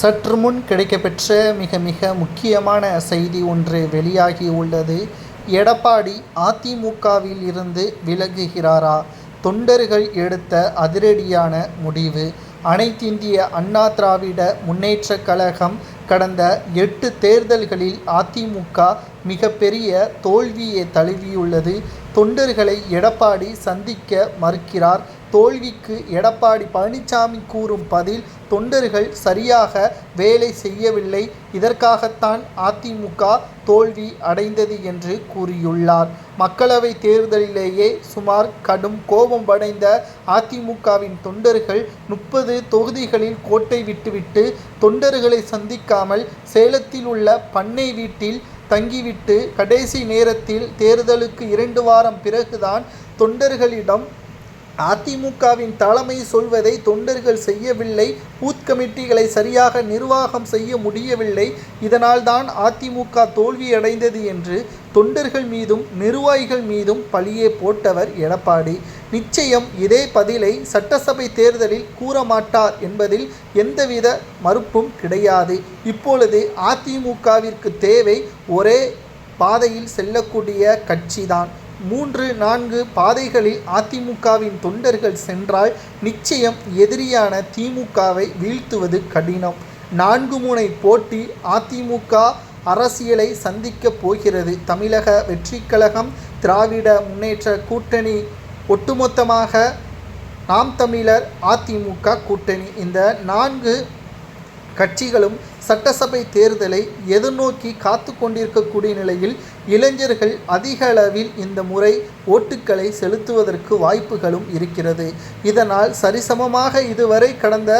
சற்று முன் கிடைக்கப்பெற்ற மிக மிக முக்கியமான செய்தி ஒன்று வெளியாகி உள்ளது. எடப்பாடி அதிமுகவில் இருந்து விலகுகிறாரா? தொண்டர்கள் எடுத்த அதிரடியான முடிவு. அனைத்திந்திய அண்ணா திராவிட முன்னேற்ற கழகம் கடந்த எட்டு தேர்தல்களில் அதிமுக மிகப்பெரிய தோல்வியை தழுவியுள்ளது. தொண்டர்களை எடப்பாடி சந்திக்க மறுக்கிறார். தோல்விக்கு எடப்பாடி பழனிசாமி கூறும் பதில் தொண்டர்கள் சரியாக வேலை செய்யவில்லை. இதற்காகத்தான் அதிமுக தோல்வி அடைந்தது என்று கூறியுள்ளார். மக்களவை தேர்தலிலேயே சுமார் கடும் கோபம் அடைந்த அதிமுகவின் தொண்டர்கள் முப்பது தொகுதிகளில் கோட்டை விட்டுவிட்டு தொண்டர்களை சந்திக்காமல் சேலத்தில் உள்ள பண்ணை வீட்டில் தங்கிவிட்டு கடைசி நேரத்தில் தேர்தலுக்கு இரண்டு வாரம் பிறகுதான் தொண்டர்களிடம் அதிமுகவின் தலைமை சொல்வதை தொண்டர்கள் செய்யவில்லை. பூத் கமிட்டிகளை சரியாக நிர்வாகம் செய்ய முடியவில்லை. இதனால்தான் அதிமுக தோல்வியடைந்தது என்று தொண்டர்கள் மீதும் நிர்வாகிகள் மீதும் பழியே போட்டவர் எடப்பாடி. நிச்சயம் இதே பதிலை சட்டசபை தேர்தலில் கூற மாட்டார் என்பதில் எந்தவித மறுப்பும் கிடையாது. இப்பொழுது அதிமுகவிற்கு தேவை ஒரே பாதையில் செல்லக்கூடிய கட்சிதான். மூன்று நான்கு பாதைகளில் அதிமுகவின் தொண்டர்கள் சென்றால் நிச்சயம் எதிரியான திமுகவை வீழ்த்துவது கடினம். நான்கு முனை போட்டி அதிமுக அரசியலை சந்திக்கப் போகிறது. தமிழக வெற்றிக்கழகம் திராவிட முன்னேற்ற கூட்டணி ஒட்டுமொத்தமாக நாம் தமிழர் அதிமுக கூட்டணி. இந்த நான்கு கட்சிகளும் சட்டசபை தேர்தலை எதிர்நோக்கி காத்து கொண்டிருக்கக்கூடிய நிலையில் இளைஞர்கள் அதிக அளவில் இந்த முறை ஓட்டுக்களை செலுத்துவதற்கு வாய்ப்புகளும் இருக்கிறது. இதனால் சரிசமமாக இதுவரை கடந்த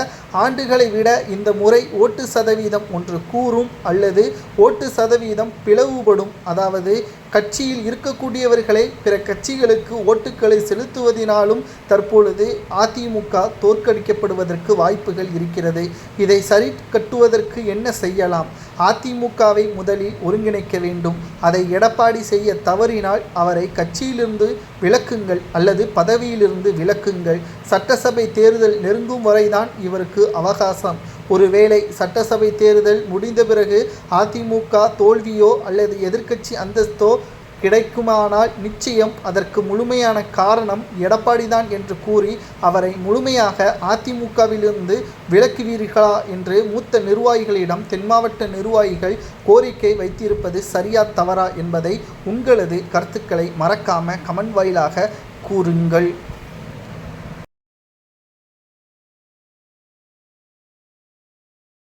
ஆண்டுகளை விட இந்த முறை ஓட்டு சதவீதம் ஒன்று கூறும் அல்லது ஓட்டு சதவீதம் பிளவுபடும். அதாவது கட்சியில் இருக்கக்கூடியவர்களை பிற கட்சிகளுக்கு ஓட்டுக்களை செலுத்துவதினாலும் தற்பொழுது அதிமுக தோற்கடிக்கப்படுவதற்கு வாய்ப்புகள் இருக்கிறது. இதை சரி கட்டுவதற்கு என்ன செய்யலாம்? அதிமுகவை முதலில் ஒருங்கிணைக்க வேண்டும். அதை எடப்பாடி செய்ய தவறினால் அவரை கட்சியிலிருந்து விலக்குங்கள் அல்லது பதவியிலிருந்து விலக்குங்கள். சட்டசபை தேர்தல் நெருங்கும் வரைதான் இவருக்கு அவகாசம். ஒருவேளை சட்டசபை தேர்தல் முடிந்த பிறகு அதிமுக தோல்வியோ அல்லது எதிர்க்கட்சி அந்தஸ்தோ கிடைக்குமானால் நிச்சயம் அதற்கு முழுமையான காரணம் எடப்பாடிதான் என்று கூறி அவரை முழுமையாக அதிமுகவிலிருந்து விலக்குவீர்களா என்று மூத்த நிர்வாகிகளிடம் தென்மாவட்ட நிர்வாகிகள் கோரிக்கை வைத்திருப்பது சரியா தவறா என்பதை உங்களது கருத்துக்களை மறக்காம கமெண்ட் வாயிலாக கூறுங்கள்.